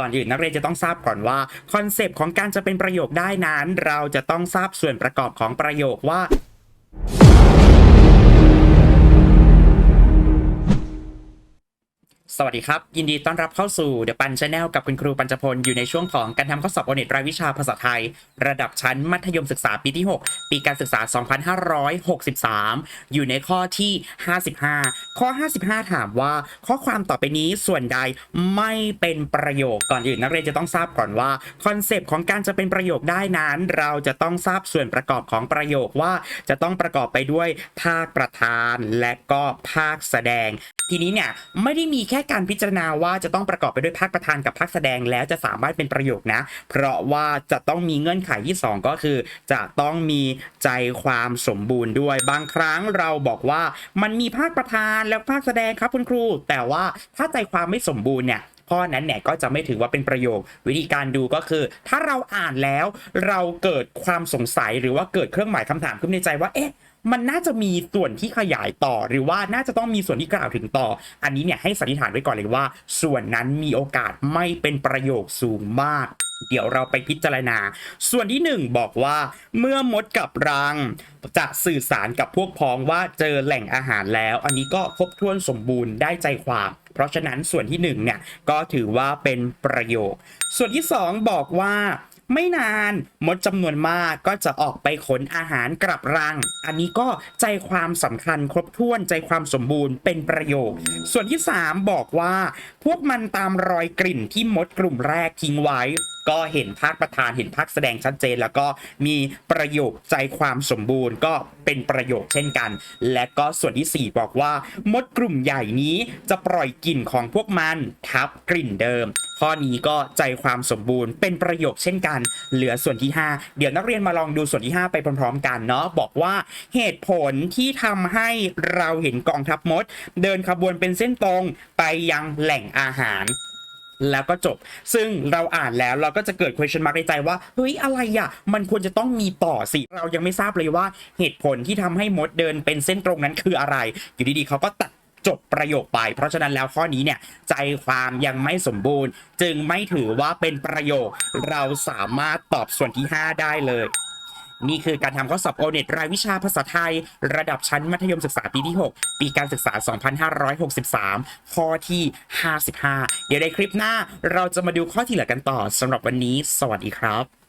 ก่อนอื่นนักเรียนจะต้องทราบก่อนว่าคอนเซปต์ของการจะเป็นประโยคได้นั้น เราจะต้องทราบส่วนประกอบของประโยคว่า สวัสดีครับ ยินดีต้อนรับเข้าสู่ The ปันช n แนลกับคุณครูปัญจพล อยู่ในช่วงของการทำข้อสอบโอเน็ตรายวิชาภาษาไทย ระดับชั้นมัธยมศึกษาปีที่ 6 ปีการศึกษา 2563 อยู่ในข้อที่ 55 ข้อ 55 ถามว่า ข้อความต่อไปนี้ส่วนใดไม่เป็นประโยคก่อนอื่นนักเรียนจะต้องทราบก่อนว่าคอนเซปต์ของการจะเป็นประโยคได้นั้น เราจะต้องทราบส่วนประกอบของประโยคว่าจะต้องประกอบไปด้วยภาคประธาน และก็ภาคแสดง ทีนี้เนี่ยไม่ได้มีแค่การพิจารณาว่าจะต้องประกอบไปด้วยภาคประธานกับภาคแสดงแล้วจะสามารถเป็นประโยคนะ เพราะว่าจะต้องมีเงื่อนไขที่ 2 ก็คือ จะต้องมีใจความสมบูรณ์ด้วยบางครั้งเราบอกว่ามันมีภาคประธานแล้วภาคแสดงครับคุณครู แต่ว่าถ้าใจความไม่สมบูรณ์เนี่ย ข้อนั้นเนี่ยก็จะไม่ถือว่าเป็นประโยค วิธีการดูก็คือ ถ้าเราอ่านแล้วเราเกิดความสงสัยหรือว่าเกิดเครื่องหมายคำถามขึ้นในใจว่าเอ๊ะมันน่าจะมีส่วนที่ขยายต่อ หรือว่าน่าจะต้องมีส่วนที่กล่าวถึงต่อ อันนี้เนี่ยให้สันนิษฐานไว้ก่อนเลยว่า ส่วนนั้นมีโอกาสไม่เป็นประโยคสูงมาก เดี๋ยวเราไปพิจารณา ส่วนที่หนึ่งบอกว่า เมื่อมดกับรัง จะสื่อสารกับพวกพ้องว่าเจอแหล่งอาหารแล้ว อันนี้ก็ครบถ้วนสมบูรณ์ได้ใจความ เพราะฉะนั้นส่วนที่หนึ่งเนี่ยก็ถือว่าเป็นประโยค ส่วนที่สองบอกว่าไม่นานมดจำนวนมากก็จะออกไปขนอาหารกลับรัง อันนี้ก็ใจความสำคัญครบถ้วนใจความสมบูรณ์เป็นประโยค ส่วนที่ 3 บอกว่า พวกมันตามรอยกลิ่นที่มดกลุ่มแรกทิ้งไว้ ก็เห็นภาคประธานเห็นภาคแสดงชัดเจน แล้วก็มีประโยคใจความสมบูรณ์ ก็เป็นประโยคเช่นกัน และก็ส่วนที่ 4 บอกว่า มดกลุ่มใหญ่นี้จะปล่อยกลิ่นของพวกมันทับกลิ่นเดิม ข้อนี้ก็ใจความสมบูรณ์ เป็นประโยคเช่นกัน เหลือส่วนที่ 5 เดี๋ยวนักเรียนมาลองดูส่วนที่ 5 ไปพร้อมๆ กันเนาะบอกว่าเหตุผลที่ทำให้เราเห็นกองทัพมด เดินขบวนเป็นเส้นตรงไปยังแหล่งอาหาร แล้วก็จบ ซึ่งเราอ่านแล้วเราก็จะเกิด question mark ในใจว่า เฮ้ย อะไรอะ่ะ มันควรจะต้องมีต่อสิ เรายังไม่ทราบเลยว่าเหตุผลที่ทำให้มดเดินเป็นเส้นตรงนั้นคืออะไร อยู่ดีๆเขาก็ตัดจบประโยคไป เพราะฉะนั้นแล้วข้อนี้เนี่ย ใจความยังไม่สมบูรณ์ จึงไม่ถือว่าเป็นประโยค เราสามารถตอบส่วนที่ 5 ได้เลย นี่คือการทำข้อสอบโอเน็ตรายวิชาภาษาไทย ระดับชั้นมัธยมศึกษาปีที่ 6 ปีการศึกษา 2563 ข้อที่ 55 เดี๋ยวในคลิปหน้าเราจะมาดูข้อที่เหลือกันต่อสำหรับวันนี้ สวัสดีครับ